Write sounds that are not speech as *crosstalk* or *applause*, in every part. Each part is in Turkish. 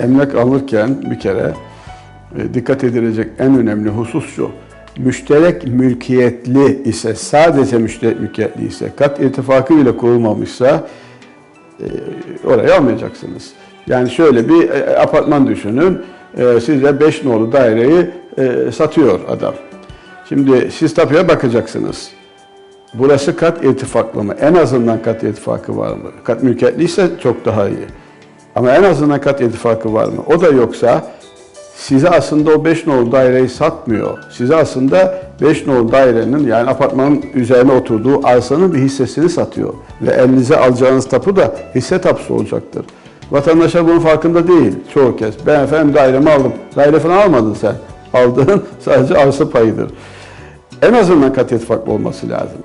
emlak alırken bir kere e, dikkat edilecek en önemli husus şu. Müşterek mülkiyetli ise, sadece müşterek mülkiyetli ise, kat irtifakı bile kurulmamışsa e, orayı almayacaksınız. Yani şöyle bir e, apartman düşünün. Size 5 nolu daireyi satıyor adam. Şimdi siz tapuya bakacaksınız. Burası kat irtifaklı mı? En azından kat irtifakı var mı? Kat mülkiyetliyse çok daha iyi. Ama en azından kat irtifakı var mı? O da yoksa size aslında o 5 nolu daireyi satmıyor. Size aslında 5 nolu dairenin yani apartmanın üzerine oturduğu arsanın bir hissesini satıyor. Ve elinize alacağınız tapu da hisse tapusu olacaktır. Vatandaşlar bunun farkında değil çoğu kez. Ben efendim dairemi aldım. Daire falan almadın sen. Aldığın *laughs* sadece arsa payıdır. En azından kat irtifaklı olması lazım.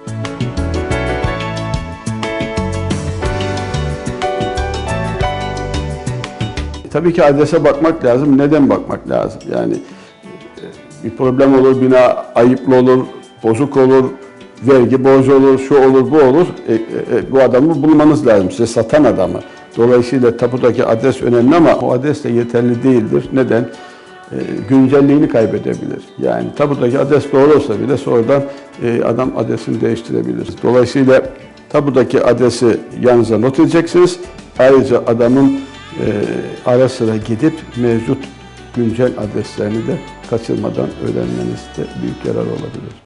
Tabii ki adrese bakmak lazım. Neden bakmak lazım? Yani e, bir problem olur, bina ayıplı olur, bozuk olur, vergi borcu olur, şu olur, bu olur. E, e, e, bu adamı bulmanız lazım, size satan adamı. Dolayısıyla tapudaki adres önemli ama o adres de yeterli değildir. Neden? E, güncelliğini kaybedebilir. Yani tabudaki adres doğru olsa bile sonradan e, adam adresini değiştirebilir. Dolayısıyla tabudaki adresi yanınıza not edeceksiniz. Ayrıca adamın ara sıra gidip mevcut güncel adreslerini de kaçırmadan öğrenmenizde büyük yarar olabilir.